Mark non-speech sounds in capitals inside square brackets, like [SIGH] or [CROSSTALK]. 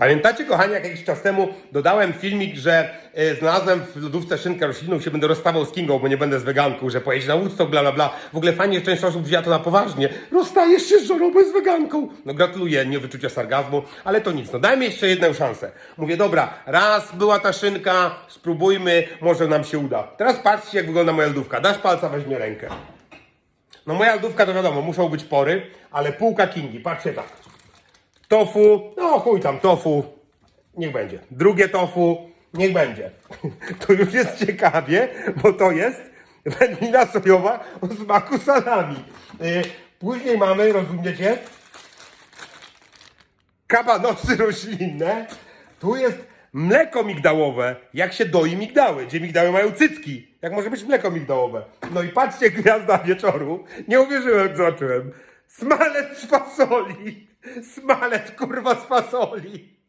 Pamiętacie, kochani, jak jakiś czas temu dodałem filmik, że e, znalazłem w lodówce szynkę roślinną, się będę rozstawał z Kingą, bo nie będę z weganką, że pojedzie na Woodstock, bla, bla, bla. W ogóle fajnie, część osób wzięła to na poważnie. Rozstajesz się z żoną bez weganką. No gratuluję, nie wyczucia sargazmu, ale to nic. No dajmy jeszcze jedną szansę. Mówię, dobra, raz była ta szynka, spróbujmy, może nam się uda. Teraz patrzcie, jak wygląda moja lodówka. Dasz palca, weźmie rękę. No moja lodówka to wiadomo, muszą być pory, ale półka Kingi, patrzcie tak. Tofu, no chuj tam, tofu, niech będzie. Drugie tofu, niech będzie. [LAUGHS] To już jest ciekawie, bo to jest wędlina sojowa o smaku salami. Yy, Później mamy, rozumiecie, kabanosy roślinne. Tu jest mleko migdałowe, jak się doi migdały, gdzie migdały mają cycki. Jak może być mleko migdałowe? No i patrzcie, gwiazda wieczoru. Nie uwierzyłem, jak zobaczyłem. Smalec z fasoli. Smalec, kurwa, z fasoli.